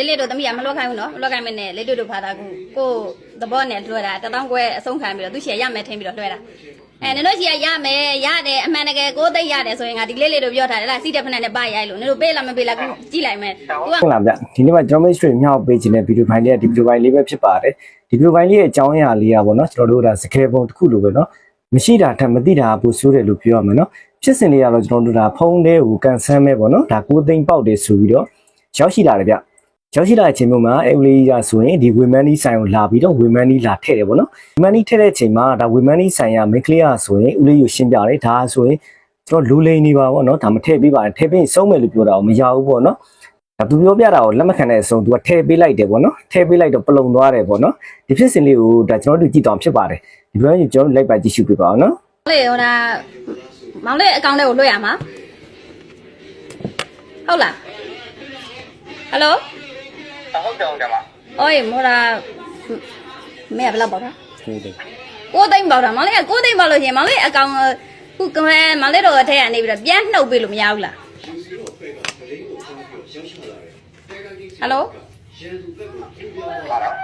လေးလေးတို့သမီးကမလွတ်ခိုင်းဘူးနော်မလွတ်ခိုင်းမနဲ့လေးလေးတို့ဖာတာကိုကိုသဘောနဲ့လွှဲတာတထောင်ခွဲအဆုံးခံပြီးတော့သူရှီရမယ်ထင်ပြီးတော့လွှဲတာအဲနင်တို့ရှီရရမယ်ရတယ်အမှန်တကယ်ကိုသိရတယ်ဆိုရင်ငါဒီလေးလေးတို့ပြောထားတယ်လားစီးတဲ့ဖက်နဲ့ပရိုက်လို့နင်တို့ပေးလားမပေးလားကိုကြည့်လိုက်မယ်သူကဟုတ်လားဗျဒီနေ့မှကျွန်တော်မိတ်ဆွေမြောက်ပေးခြင်းတဲ့ဗီဒီယိုဖိုင်လေးကဒီဗီဒီယိုဖိုင်လေးပဲဖြစ်ပါတယ်ဒီဗီဒီယိုဖိုင်လေးရဲ့အကြောင်းအရာလေးကပေါ့နော်ကျွန်တော်တို့ကစကယ်ပုံတစ်ခုလိုပဲနော်မရှိတာထက်မသိတာပိုဆိုးတယ်လို့ပြောရမယ်နော်ဖြစ်စဉ်လေးကတော့ကျွန်တော်တို့ဒါဖုန်းလေးကိုကန်ဆယ်မဲ့ပေါ့နော်ဒါကိုသိမ့်ပေါက်တယ်ဆိုပြီးတော့ရောက်ရှိလာတယ်ဗျ ရောက်ရှိလာတဲ့အချိန်မှာအဲဦးလေးကြီးကဆိုရင်ဒီဝေမန်နီဆိုင်ကိုလာပြီးတော့ဝေမန်နီလာထည့်တယ်ဗောနော်ဝေမန်နီထည့်တဲ့အချိန်မှာဒါဝေမန်နီဆိုင်ကမိန်းကလေးကဆိုရင်ဦးလေးကိုရှင်းပြတယ်ဒါဆိုရင်ကျွန်တော်လူလိန်နေပါဗောနော်ဒါမထည့်ပေးပါနဲ့ထည့်ပေးရင်ဆုံးမယ်လို့ပြောတာကိုမရဘူးဗောနော်ဒါသူပြောပြတာကိုလက်မခံတဲ့အဆုံး तू ကထည့်ပေးလိုက်တယ်ပေါ့နော်ထည့်ပေးလိုက်တော့ပလုံသွားတယ်ပေါ့နော်ဒီဖြစ်စဉ်လေးကိုဒါကျွန်တော်တို့ကြည့်တော့ဖြစ်ပါတယ်ဒီဘက်ကြီးကျွန်တော်တို့လိုက်ပါကြည့်ရှုပြပါအောင်နော်လေဟိုဒါမောင်လေးအကောင့်လေးကိုလွှဲရမှာဟုတ်လားဟယ်လိုဟု တ်တယ်ဟုတ်တယ်မအိုးမော်ဒါမဲဘယ်လောက်ပေါ့နော်ဟုတ်တယ်ကိုသိမ့်ပေါ့တာမောင်လေးကကိုသိမ့်ပေါ့လို့ရှရင်မောင်လေးအကောင်ခုကမဲမောင်လေးတို့အထက်ကနေပြီးတော့ပြန်နှုတ်ပေးလို့မရဘူးလားဟယ်လိုပါတော့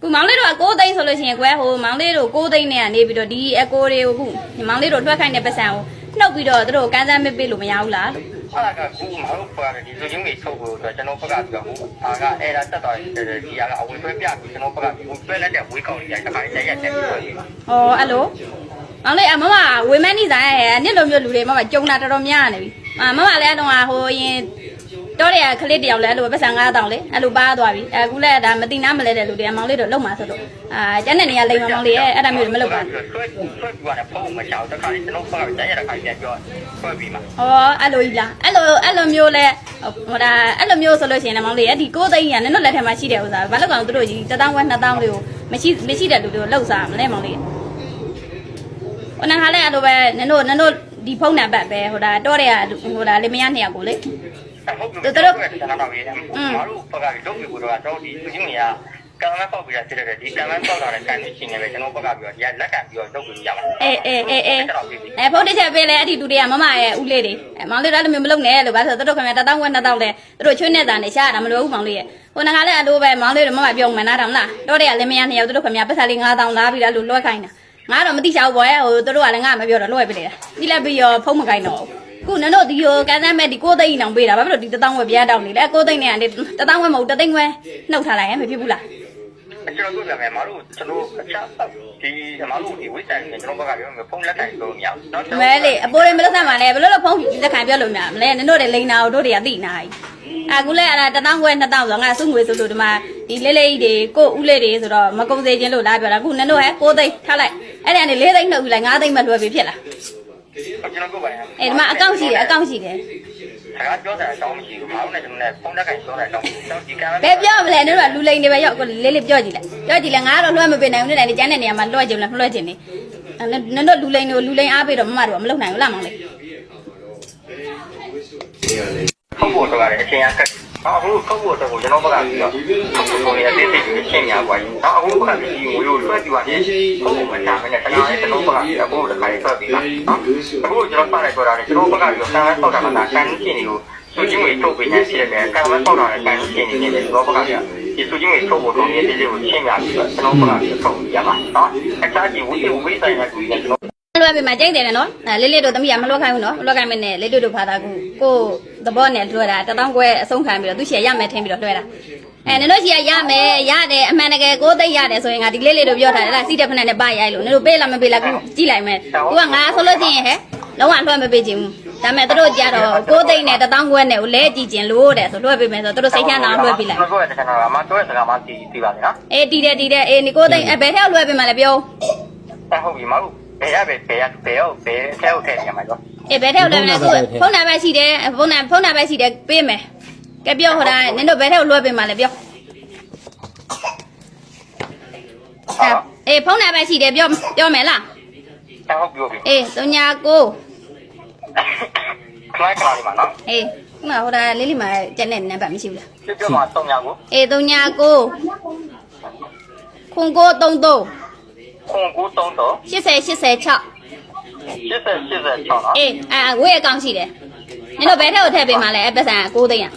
ခုမောင်လေးတို့ကကိုသိမ့်ဆိုလို့ရှရင်ကွယ်ဟိုမောင်လေးတို့ကိုသိမ့်နဲ့ကနေပြီးတော့ဒီအကိုတွေကိုခုမောင်လေးတို့ထွက်ခိုင်းတဲ့ပတ်စံကိုနှုတ်ပြီးတော့သူတို့ကန်းစမ်းမပေးလို့မရဘူးလား အဲ့ဒါကကူမဟုတ်ပါဘူးဒီလူချင်းကြီးထုတ်ဖို့ဆိုကျွန်တော်ဘက်ကပြောဘူးအာကအဲ့ဒါတက်သွားတယ်ဒီကအဝင်ဆွဲပြပြီးကျွန်တော်ဘက်ကဝင်ဆွဲလက်တဲ့ဝေးကောင်ကြီးတစ်ခါတည်းရက်တက်ပြီးတော့ရေး။အော်အဲ့လိုမောင်လေးအမမဝေမန်းနီဆိုင်ရဲ့နှစ်လိုမျိုးလူတွေမမကြုံတာတော်တော်များနေပြီ။အာမမလည်းအတော့ဟိုရင် တော့တဲ့ကလေးတယောက်လဲအဲ့လိုပတ်စံ9000လေအဲ့လိုပါသွားပြီ။အခုလည်းဒါမတိနာမလဲတဲ့လူတွေကမောင်လေးတို့လုံမှာဆိုလို့အာကျန်တဲ့နေရာလိမ်မမောင်လေးရဲ့အဲ့ဒါမျိုးမလုပ်ပါဘူးဆွဲဆွဲပြီးတော့ဖုန်းမချောက်တစ်ခါတည်းကျွန်တော်ဘက်ကတည်းရက်တစ်ခါပြန်ပြောဆွဲပြီးမှ။အော်အဲ့လိုကြီးလား။အဲ့လိုအဲ့လိုမျိုးလဲဟိုဒါအဲ့လိုမျိုးဆိုလို့ရှိရင်လည်းမောင်လေးရဲ့ဒီကိုသိန်းရနင်တို့လက်ထက်မှာရှိတဲ့ဥစ္စာဘာလို့ကောင်တို့ကြီး1000ဝက်2000လေးကိုမရှိမရှိတဲ့လူတွေကိုလှုပ်စားမလဲမောင်လေး။ဟိုနခါလဲအဲ့လိုပဲနင်တို့နင်တို့ဒီဖုန်းနံပါတ်ပဲဟိုဒါတော့တဲ့ဟိုဒါလေမယားနှစ်ယောက်ကိုလေ ဟုတ်ပြီကျွန်တော်ကကျွန်တော်ကရေးတယ်မတို့ဘက်ကလုပ်ပြီးတော့တော့ဒီလူချင်းကြီးကကံမပေါက်ပြီးရစစ်တယ်ဒီကံမပေါက်လာတဲ့ကန်ကြီးရှင်နေပဲကျွန်တော်ဘက်ကပြောဒီကလက်ကပြီးတော့လုပ်ပြီးရမှာအေးအေးအေးအေးအဲဖုန်းတစ်ချက်ပေးလဲအဲ့ဒီလူတွေကမမရဲ့ဦးလေးတွေအဲမောင်လေးတို့လည်းမလုပ်နဲ့လို့ဘာလို့ဆိုတော့တို့ခင်ဗျာတတောင်းဝက်နှစ်တောင်းလဲတို့ချွေးနေတာနေရှာတာမလိုဘူးမောင်လေးရဲ့ဟိုနခါလဲအလိုပဲမောင်လေးတို့မမပြောမှန်းနားတော့မလားတော့တဲ့ကလည်းမရနှစ်ယောက်တို့ခင်ဗျာပတ်စာလေး9000လားပြီးလားလို့လွှဲခိုင်းတာငါတော့မသိချဘူးဘောရဲ့ဟိုတို့ကလည်းငါမပြောတော့လွှဲပေးတယ်ပြီးလဲပြီးရောဖုန်းမခိုင်းတော့ ခုနင်တို့ဒီကိုကန်ဆန်းမဲ့ဒီကိုသိန်းအောင်ပေးတာဘာဖြစ်လို့ဒီတတောင်းဝက်ပြားတောင်းနေလဲကိုသိန်းနဲ့ကနေတတောင်းဝက်မဟုတ်တသိန်းဝက်နှုတ်ထားလိုက်ရင်မဖြစ်ဘူးလား ကျွန်တော်တို့ကလည်းမတို့ကျွန်တော်အခြားဒီမတို့ဒီဝိဆိုင်နဲ့ကျွန်တော်ဘက်ကပြောမယ်ဖုန်းလက်ခံလို့မရဘူးเนาะ မဲလေအပိုးတွေမလုပ်ဆမ်းပါနဲ့ဘယ်လိုလုပ်ဖုန်းလက်ခံပြောလို့များမလဲနင်တို့တွေလိန်နာတို့တွေကသိနာကြီးအခုလဲအဲ့ဒါတထောင်ခွဲ2000ဆိုငါစုငွေဆိုလို့ဒီမှာဒီလေးလေးတွေကိုဥလေးတွေဆိုတော့မကုန်စေခြင်းလို့လားပြောတာအခုနင်တို့ဟဲ6သိန်းထားလိုက်အဲ့ဒါကနေ4သိန်းနှုတ်ယူလိုက်5သိန်းမှလွှဲပြီးဖြစ်လား ကျွန်တော်တို့ပါရင်အဲ့ဒီမှာအကောင့်ရှိတယ်အကောင့်ရှိတယ်စကားပြောတာအကြောင်းမရှိဘူးမတို့နဲ့ကျွန်တော်နဲ့ဖုန်းလက်ခံပြောတာအကြောင်းကျွန်တော်ဒီကံဘယ်ပြောမလဲနင်တို့ကလူလိန်တွေပဲရောက်ကိုလေးလေးပြောကြည့်လိုက်ပြောကြည့်လိုက်ငါကတော့လွှဲမပေးနိုင်ဘူးနဲ့ကျန်တဲ့နေရာမှာလွှဲကြုံလဲလွှဲခြင်းနေနင်တို့လူလိန်တွေကိုလူလိန်အားပေးတော့မမတို့ကမလုပ်နိုင်ဘူးလားမောင်လေးဖုန်းပေါ်တော့လည်းအချင်းအခက်အခုဖုန်းပေါ်တော့ကျွန်တော်ဘက်ကပြီးတော့ဖုန်းရတဲ့တိတ်တိတ်ရှင်းညာပါရင်တော့အခုဘက်ကဒီငွေကိုလွှဲပြီးသွားတ ယ်ဖုန်းမှာတာနဲ့တရားရဲ့ကျွန်တော်ဘက်ကအခုတစ်ခါထွက်ပြီးတော့အခုကျွန်တော်ပါတယ်ပြောတာလေကျွန်တော်ဘက်ကပြီးတော့ဆန်းဆောက်တာမှတာကန်ချင်းတွေကိုသူချင်းတွေထုတ်ပေးနေရှိတယ်ကံမဆောက်တာလည်းကန်ချင်းနေတယ်ကျွန်တော်ဘက်ကပြဒီသူချင်းတွေထုတ်ဖို့တော့ဒီလေးကိုရှင်းပြပြီးတော့ကျွန်တော်ဘက်ကပြီးထုတ်ရမှာနော်အခြားကြီးဝိဝိဆိုင်ရာကိုကျွန်တော် လွှဲပေးမှာကြိုက်တယ်နော်အဲလေးလေးတို့သမီးကမလွှဲခိုင်းဘူးနော်မလွှဲခိုင်းမနဲ့လေးတို့တို့ဖာတာကူကိုသဘောနဲ့လွှဲတာတတောင်းခွဲအဆုံးခံပြီးတော့သူရှီရမယ်ထင်းပြီးတော့လွှဲတာအဲနင်တို့ရှီရရမယ်ရတယ်အမှန်တကယ်ကိုသိရတယ်ဆိုရင်ငါဒီလေးလေးတို့ပြောထားတယ်လားစီးတဲ့ဖက်နဲ့ပါရိုက်လို့နင်တို့ပေးလားမပေးလားကူကြည့်လိုက်မယ်သူကငါဆိုလို့ချင်းဟဲ့လုံးဝလွှဲမပေးခြင်းဘူးဒါမဲ့တို့ကြတော့ကိုသိနဲ့တတောင်းခွဲနဲ့ကိုလဲကြည့်ခြင်းလို့တဲ့ဆိုလွှဲပေးမယ်ဆိုတို့စိတ်ချမ်းသာလွှဲပေးလိုက်ကျွန်တော်ပြောတဲ့ကျွန်တော်ကမတော်တဲ့စကားမှတီးတီးပါလေနော်အေးတီးတယ်တီးတယ်အေးနီကိုသိအဲဘယ်ထက်လွှဲပေးမှလဲပြောအဲဟုတ်ပြီမဟုတ် ဘယ်ရပဲဘယ်ရဘယ်ဟုတ်ဘယ်အထဲဟုတ်ထဲနေမှာတော့အေးဘယ်ထက်လွှဲမလဲကိုဖုန်းနံပါတ်ရှိတယ်ဖုန်းနံဖုန်းနံပါတ်ရှိတယ်ပေးမယ်ကဲပြောဟိုဒါနင်တို့ဘယ်ထက်လွှဲပေးမှလဲပြောဟာအေးဖုန်းနံပါတ်ရှိတယ်ပြောပြောမယ်လားအဲဟုတ်ပြောပြီအေး39ကိုခလိုက်ခလာလေးမှာနော်အေးခုနဟိုဒါလေးလေးမှာကျန်တဲ့နံပါတ်မရှိဘူးလားပြောပြောမှာ3ညကိုအေး39ကိုခွန်ကို33 ခွန်ကို3တော့80 86 80 86နော်အေးအာဝေးအကောင့်ရှိတယ်နင်တို့ဘယ်ထက်ကိုထည့်ပေးမှလဲအဲ့ပတ်စံ9သိန်းอ่ะ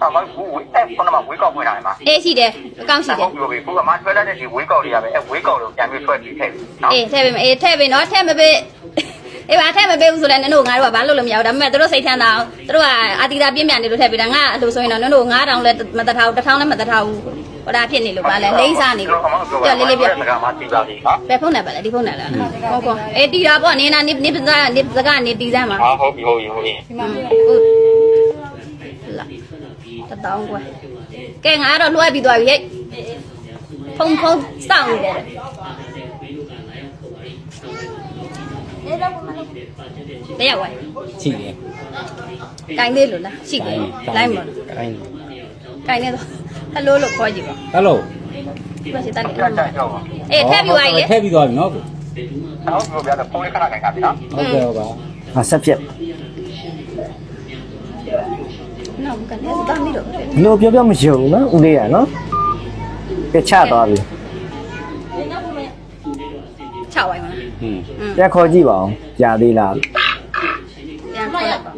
ဟာမဘူးဝေးအဲ့ခုနကဝေးကောက်ဝင်လာတယ်မှာအေးရှိတယ်အကောင့်ရှိတယ်ဟုတ်ပြီဟုတ်ပြီခုကမှဆွဲလိုက်တဲ့ဒီဝေးကောက်တွေကပဲအဲ့ဝေးကောက်တွေကိုပြန်ပြီးဆွဲပြီးထည့်နော်အေးထည့်ပေးမယ်အေးထည့်ပေးနော်ထည့်မပေးအေးပါထည့်မပေးဘူးဆိုလည်းနင်တို့ငါတို့ကဘာလို့လို့မရဘူးဒါပေမဲ့တို့စိတ်ထမ်းတာအောင်တို့ကအာတီတာပြင်းပြနေလို့ထည့်ပေးတာငါအလိုဆိုရင်တော့နင်တို့9000လဲမတထားဘူး1000လဲမတထားဘူး ဟိုဒါဖြစ်နေလို့ပါလဲလိမ့်စားနေလို့ပြောလေးလေးပြစကားမှသိပါသေးဟာဘယ်ဖုန်းနဲ့ပါလဲဒီဖုန်းနဲ့လားဟုတ်ကောအေးတီတာပေါ့နေနာနေနေပစနေစကနေတီစမ်းပါဟာဟုတ်ပြီဟုတ်ပြီဟုတ်ပြီဟုတ်လာတတောင်းကွယ်ကဲငါကတော့လွှဲပြီးသွားပြီဟဲ့ဖုန်းဖုန်းစောင့်နေတယ်တရားဝိုင်းရှိတယ်ကိုင်းသေးလို့လားရှိတယ်လိုင်းမလို့ကိုင်းကိုင်းနေတော့ ဟယ်လိုလို့ခေါ်ကြည့်ပါဟယ်လိုဒီမှာစီတက်နေကြောက်ကြောက်ကြောက်ပါအေးထည့်ပြီးသွားပြီလေထည့်ပြီးသွားပြီနော်ကိုဟုတ်ပြီဗျာဖုန်းလေးခဏခိုင်တာပြီနော်ဟုတ်ကဲ့ဟုတ်ပါဟာဆက်ဖြစ်နော်ကနေစတာမီတော့ဘလို့ပြောပြောမယုံနော်ဦးလေးရနော်ကဲချသွားပြီ6ဝိုင်းမလားဟင်းပြန်ခေါ်ကြည့်ပါအောင်ကြာသေးလားပြန်ခေါ်လိုက်ပါ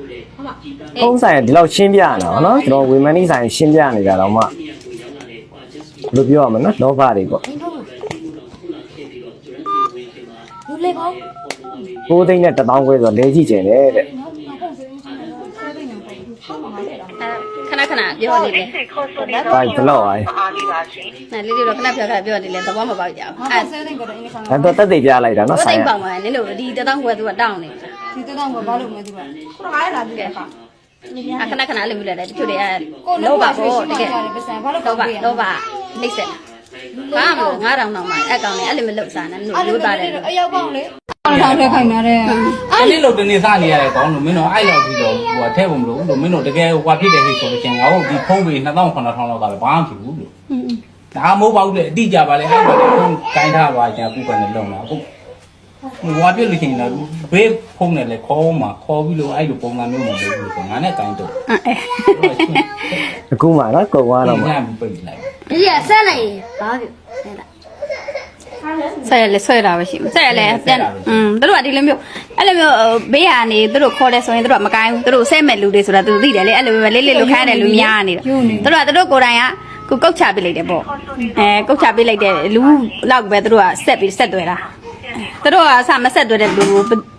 ဖုံးဆိုင်ဒီလောက်ရှင်းပြရအောင်နော်ကျွန်တော်ဝေမန်နီဆိုင်ရှင်းပြနေကြတော့မှ ဘယ်လိုပြောရမလဲနော်လောဘတွေပေါ့လူလေးပေါ့ကိုးသိန်းနဲ့1000ခွဲဆိုတော့လဲကြည့်ကျင်တယ်တဲ့အဲခဏခဏပြောနေတယ်ဘာဘလောက်အားအားလေးပါရှင်နာလေးလေးတော့ခဏပြောခဏပြောနေလေသဘောမပေါက်ကြဘူးအဲဆဲတဲ့ကတော့အင်းခေါင်းအဲ့တော့တက်သိပြလိုက်တာနော်ဘယ်ဆိုင်သိမ့်ကပေါက်မှာလဲနင်တို့ဒီတသောင်းခွဲသူကတောင်းနေတယ်ဒီတောင်းကဘာလို့မသိပါခုနကလည်းလာပြီးတဲ့အခါ အခဏခဏအဲ့လိုမျိုးလဲတချို့တွေကလောဘပေါ့တကယ်ပစံဘာလို့လောဘပေးရလောဘနှိမ့်ဆက်ဘာမှမလုပ်9000တောင်မှအဲ့ကောင်နဲ့အဲ့လိုမလုပ်စားနဲ့နင်တို့ရိုးသားတယ်လို့အရောက်ပေါင်းလေထောင်ထဲခိုင်နာတဲ့အဲ့ဒီလိုတနေ့စားနေရတယ်ကောင်းလို့မင်းတို့အဲ့လောက်ပြီးတော့ဟိုထဲဖို့မလို့လို့မင်းတို့တကယ်ဟိုဖြစ်တယ်ဟိဆိုလို့ချင်းငါတို့ဒီဖုန်းပေး2000 9000လောက်ကလည်းဘာမှမဖြစ်ဘူးလို့ဒါမိုးပါဘူးလေအတိကြပါလေအဲ့ဒါဖုန်းကိုင်းထားပါကျန်အခုကနေလုံးလာအခု ဟိုပြည့်လို့ချင်းတော့ဘေးဖုန်းနဲ့လေခေါ်မှခေါ်ပြီးလို့အဲ့လိုပုံစံမျိုးမလုပ်ဘူးဆိုငါနဲ့ကိုင်းတော့အဲအခုမှနော်ကုန်သွားတော့မှညပြီးပိတ်လိုက်ဒီကဆက်လိုက်ဘာဖြစ်ဆက်ရလဲဆွဲတာပဲရှိမှာဆက်ရလဲပြန်อืมတို့ကဒီလိုမျိုးအဲ့လိုမျိုးဘေးကနေတို့ခေါ်တယ်ဆိုရင်တို့ကမကိုင်းဘူးတို့ဆဲမဲ့လူတွေဆိုတာသူသိတယ်လေအဲ့လိုပဲလေးလေးလိုခိုင်းတယ်လူများနေတာတို့ကတို့ကိုယ်တိုင်ကကိုကုတ်ချပေးလိုက်တယ်ပေါ့အဲကုတ်ချပေးလိုက်တယ်လူလောက်ပဲတို့ကဆက်ပြီးဆက်သွဲတာ သူတို့ကအစမဆက်သွဲတဲ့လူ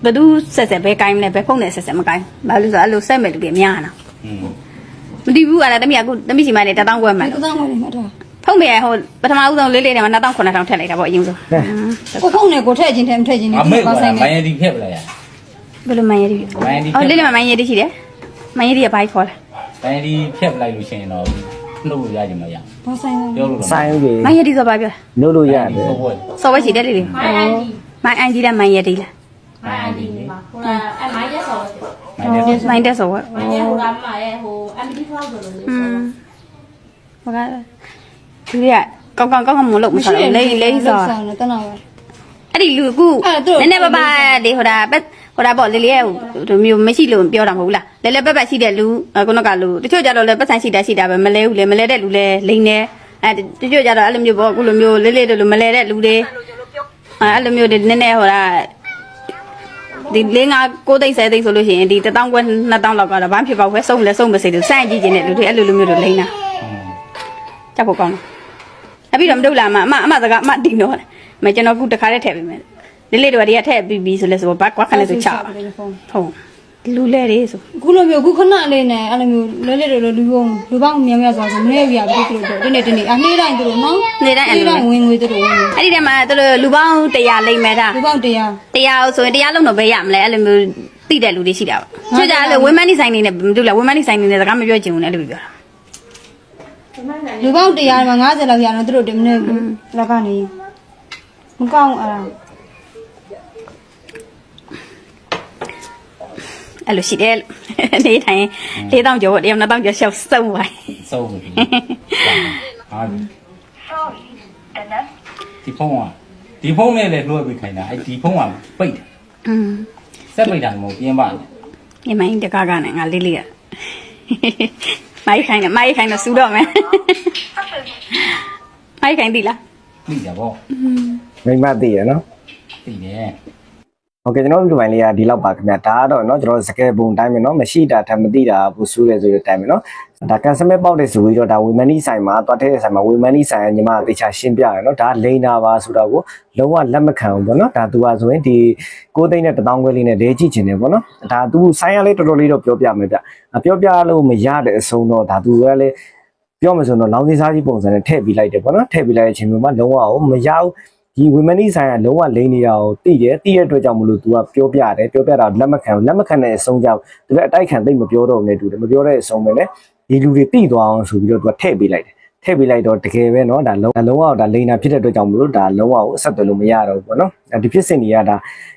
ဘယ်သူဆက်ဆက်ပဲကိုင်းမလဲပဲဖုန်းနဲ့ဆက်ဆက်မကိုင်းဘာလို့ဆိုအဲ့လိုဆက်မဲ့လူတွေများနေတာอืมမတီးဘူးကလည်းတမီးကအခုတမီးစီမနေတတောင်းခွဲမှန်ကိုတောင်းဝင်နေမှာတော့ဖုန်းမေဟိုပထမဦးဆုံးလေးလေးနဲ့မှ2900ထည့်လိုက်တာပေါ့အရင်ဆုံးကိုဖုန်းနဲ့ကိုထည့်ခြင်းထဲမထည့်ခြင်းအမေနဲ့ကဘာဆိုင်မိုနေင်းဒီဖြစ်ပလားရဘယ်လိုမှန်ရည်မိုင်းဒီအော်လေးလေးမှမှန်ရည်ရှိတယ်မှန်ရည်ကဘိုက်ခေါ်လာမိုင်းဒီဖြစ်လိုက်လို့ရှိရင်တော့နှုတ်လို့ရကြမှာရဘာဆိုင်နေပြောလို့ဆိုင်ကြီးမှန်ရည်ဆိုပါပြောလို့လို့ရတယ်ဟုတ်ဟုတ်စော်ဝဲရှိတယ်လေးလေးမိုင်း အန်ဂျီလားမှန်ရည်လားမိုင်းဒီဟိုအဲမိုင်းရက်ဆော်မိုင်းဒီမှန်တဲ့စော်ဝဲဟိုကမှရဲ့ဟို MD ဖောက်ဆိုလို့อืมဘာကဒီကကောင်းကောင်းကောင်းကောင်းမလုပ်မစားဘူးလေးလေးစော်ဆောင်းနေတနာပဲ အဲ့ဒီလူကူအဲ့ဒါသူ့နည်းနည်းပါးပါးလေဟိုဒါပက်ဟိုဒါပေါ့လေးလေးရဲ့ဟိုမျိုးမရှိလို့ပြောတာမဟုတ်ဘူးလားလဲလဲပက်ပက်ရှိတဲ့လူခုနကလူတချို့ကြတော့လဲပတ်ဆိုင်ရှိတာရှိတာပဲမလဲဘူးလေမလဲတဲ့လူလဲလိန်နေအဲတချို့ကြတော့အဲ့လိုမျိုးပေါ့အခုလိုမျိုးလေးလေးတို့လိုမလဲတဲ့လူတွေ အဲအဲ့လိုမျိုးတွေနည်းနည်းဟိုဒါဒီလေးငါကိုသိန်းဆယ်သိန်းဆိုလို့ရှိရင်ဒီ1000ခွဲ2000လောက်ကတော့ဘာဖြစ်ပါ့ခွဲစုံလဲစုံမစိလို့စန့်ကြည့်ခြင်းနဲ့လူတွေအဲ့လိုလိုမျိုးတွေလိန်တာကြောက်ဖို့ကောင်းတယ်အပြီးတော့မတို့လာမအမအမစကားအမတင်တော့မကျွန်တော်ခုတခါတည်းထည့်ပေးမယ်လေးလေးတို့ကတည်းကထည့်ပြီးပြီးဆိုလဲဆိုဘာကွာခနဲ့ဆိုချပါဟုတ် လူလဲတွေဆိုခုလိုမျိုးခုခဏလေးနဲ့အဲ့လိုမျိုးလဲလဲလိုလူပုံလူပေါင်းများများဆိုတော့မနေ့ကပြပြီးသူတို့ဒီနေ့ဒီနေ့အနှေးတိုင်းသူတို့နော်နေတိုင်းအဲ့လိုတိုင်းဝင်ငွေသူတို့ဝင်ငွေအဲ့ဒီတည်းမှာသူတို့လူပေါင်း100လိမ့်မယ်ဒါလူပေါင်းတရားတရားဆိုရင်တရားလုံးတော့ပဲရမလဲအဲ့လိုမျိုးသိတဲ့လူတွေရှိတာပေါ့ကျွတ်ကြအဲ့လိုဝင်းမန်းဒီဆိုင်နေနဲ့မတူလားဝင်းမန်းဒီဆိုင်နေနဲ့စကားမပြောချင်ဘူးနဲ့အဲ့လိုပြောတာလူပေါင်းတရားမှာ90လောက်ရတော့သူတို့ဒီမနေ့လောက်ကနေမကောင်းအဲ့ဒါ အဲ့လိုရှိတယ်လို့နေထိုင်၄တောင်ကျော်တရားနှစ်တောင်ကျော်ရှောက်စုံပါစုံပြီဟာဒီဖုန်းကဒီဖုန်းနဲ့လည်းလွှဲပြီးခိုင်းတာအဲ့ဒီဖုန်းကပိတ်တယ်อืมဆက်ပိတ်တာမဟုတ်ပြင်းပါနဲ့ညီမင်းတကားကနဲ့ငါလေးလေးကမိုက်ခိုင်းတယ်မိုက်ခိုင်းတော့စူတော့မယ်မိုက်ခိုင်းပြီလားသိကြပေါ့မိမသိရနော်သိတယ် ဟုတ်ကဲ့ကျွန်တော်ဗီဒီယိုပိုင်းလေးကဒီလောက်ပါခင်ဗျာဒါကတော့เนาะကျွန်တော်စကယ်ပုံတိုင်းပဲเนาะမရှိတာထပ်မသိတာဘူးဆိုးတယ်ဆိုတဲ့အတိုင်းပဲเนาะဒါကန်ဆယ်မဲပေါက်တဲ့ဆိုပြီးတော့ဒါဝီမန်နီဆိုင်မှာတွားတဲ့ဆိုင်မှာဝီမန်နီဆိုင်ကညီမတေချာရှင်းပြတယ်เนาะဒါလိန်တာပါဆိုတော့ကိုလုံးဝလက်မခံဘူးပေါ့เนาะဒါသူကဆိုရင်ဒီ6သိန်းနဲ့1000ခွဲလေးနဲ့လဲကြည့်ချင်တယ်ပေါ့เนาะဒါသူဆိုင်ရလေးတော်တော်လေးတော့ပြောပြမယ်ဗျပြောပြလို့မရတဲ့အဆုံးတော့ဒါသူကလည်းပြောမှဆိုတော့လောင်စင်းစားကြီးပုံစံနဲ့ထည့်ပြီးလိုက်တယ်ပေါ့เนาะထည့်ပြီးလိုက်တဲ့အချိန်မှာလုံးဝမရဘူး ဒီဝီမန်နီဆိုင်ကလုံးဝလိန်နေတာကိုသိတယ်သိရတဲ့အတွက်ကြောင့်မလို့ तू ကပြောပြတယ်ပြောပြတာလက်မခံဘူးလက်မခံတဲ့အဆုံးကြောင့် तू လည်းအတိုက်ခံသိမပြောတော့ဘူးနဲ့တူတယ်မပြောတဲ့အဆုံးပဲလေဒီလူတွေသိသွားအောင်ဆိုပြီးတော့ तू ကထည့်ပေးလိုက်တယ် ထည့်ပေးလိုက်တော့တကယ်ပဲเนาะဒါလုံးလုံးဝဒါလိန်တာဖြစ်တဲ့အတွက်ကြောင့်မလို့ဒါလုံးဝကိုအဆက်သွယ်လို့မရတော့ဘူးပေါ့နော်ဒီဖြစ်စဉ်တွေကဒါ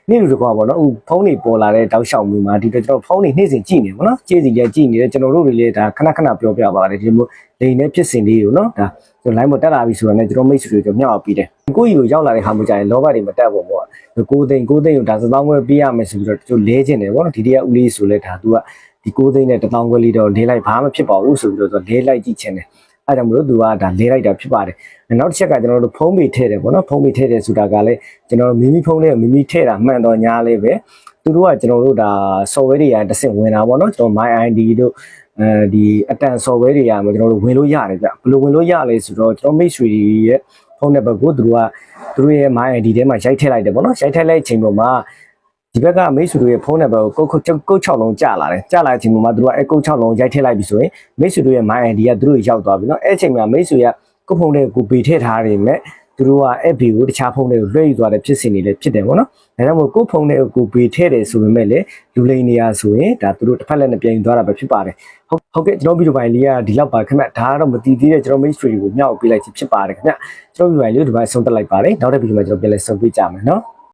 နေ့လူတကွာပေါ့နော်ဥဖုန်းတွေပေါ်လာတဲ့တောက်လျှောက်မှုမှာဒီတော့ကျွန်တော်ဖုန်းတွေနေ့စဉ်ကြည့်နေပေါ့နော်ကြည့်စီကြကြည့်နေတယ်ကျွန်တော်တို့တွေလည်းဒါခဏခဏပြောပြပါတယ်ဒီလိုလိန်တဲ့ဖြစ်စဉ်လေးကိုနော်ဒါကျွန်တော် line ပေါ်တက်လာပြီဆိုတော့လည်းကျွန်တော်မိတ်ဆွေတွေကျွန်တော်မျှောက်ပြီးတယ်ကိုကြီးကိုရောက်လာတဲ့ခါမှကြာရင်လောဘတွေမတက်ဘူးပေါ့ကိုသိန်းကိုသိန်းကိုဒါသသောင်းခွဲပေးရမယ်ဆိုပြီးတော့ကျွန်တော်လဲချင်တယ်ပေါ့နော်ဒီတည်းကဦးလေးဆိုလဲဒါ तू ကဒီကိုသိန်းနဲ့တသောင်းခွဲလေးတော့လဲလိုက်ဘာမှဖြစ်ပါဘူးဆိုပြီးတော့လဲလိုက်ကြည့်ချင်တယ် အဲ့ဒါမလို့ तू ကဒါလဲလိုက်တာဖြစ်ပါတယ်နောက်တစ်ချက်ကကျွန်တော်တို့ဖုန်းပေထည့်တယ်ပေါ့နော်ဖုန်းပေထည့်တယ်ဆိုတာကလည်းကျွန်တော်မိမိဖုန်းလေးကိုမိမိထည့်တာမှန်တော့ညားလေးပဲသူတို့ကကျွန်တော်တို့ဒါ software တွေကတစ်ဆင့်ဝင်တာပေါ့နော်ကျွန်တော် my id တို့အဲဒီအတန် software တွေကမှကျွန်တော်တို့ဝင်လို့ရတယ်ဗျဘယ်လိုဝင်လို့ရလဲဆိုတော့ကျွန်တော်မိတ်ဆွေရဲ့ဖုန်းနံပါတ်ကိုသူတို့ကသူတို့ရဲ့ my id ထဲမှာရိုက်ထည့်လိုက်တယ်ပေါ့နော်ရိုက်ထည့်လိုက်တဲ့အချိန်ပေါ်မှာ ဒီဘက်ကမိတ်ဆွေတို့ရဲ့ဖုန်းနံပါတ်ကိုကုတ်ကုတ်ကုတ်6လုံးကြာလာတယ်ကြာလာတဲ့အချိန်ပေါ်မှာသူတို့ကအဲကုတ်6လုံးရိုက်ထည့်လိုက်ပြီဆိုရင်မိတ်ဆွေတို့ရဲ့ my id ကသူတို့ရောက်သွားပြီနော်အဲ့အချိန်မှာမိတ်ဆွေကကိုယ့်ဖုန်းထဲကိုပေးထည့်ထားတယ်မြဲသူတို့က FB ကိုတခြားဖုန်းတွေကိုလွှဲယူသွားတဲ့ဖြစ်စဉ်တွေလည်းဖြစ်တယ်ပေါ့နော်။ဒါကြောင့်မို့ကိုယ့်ဖုန်းတွေကိုကိုပေးထည့်တယ်ဆိုပေမဲ့လည်းလူလိန်နေရဆိုရင်ဒါသူတို့တစ်ဖက်လက်နဲ့ပြန်ယူသွားတာပဲဖြစ်ပါတယ်။ဟုတ်ဟုတ်ကဲ့ကျွန်တော်ဗီဒီယိုပိုင်းလေးကဒီလောက်ပါခင်ဗျ။ဒါကတော့မတည်သေးတဲ့ကျွန်တော် mystery ကိုမျှောက်ပေးလိုက်ခြင်းဖြစ်ပါတယ်ခင်ဗျ။ကျွန်တော်ဗီဒီယိုပိုင်းလေးကိုဒီပိုင်းဆုံးတက်လိုက်ပါတယ်။နောက်တဲ့ဗီဒီယိုမှာကျွန်တော်ပြန်လည်ဆုံတွေ့ကြမယ်နော်။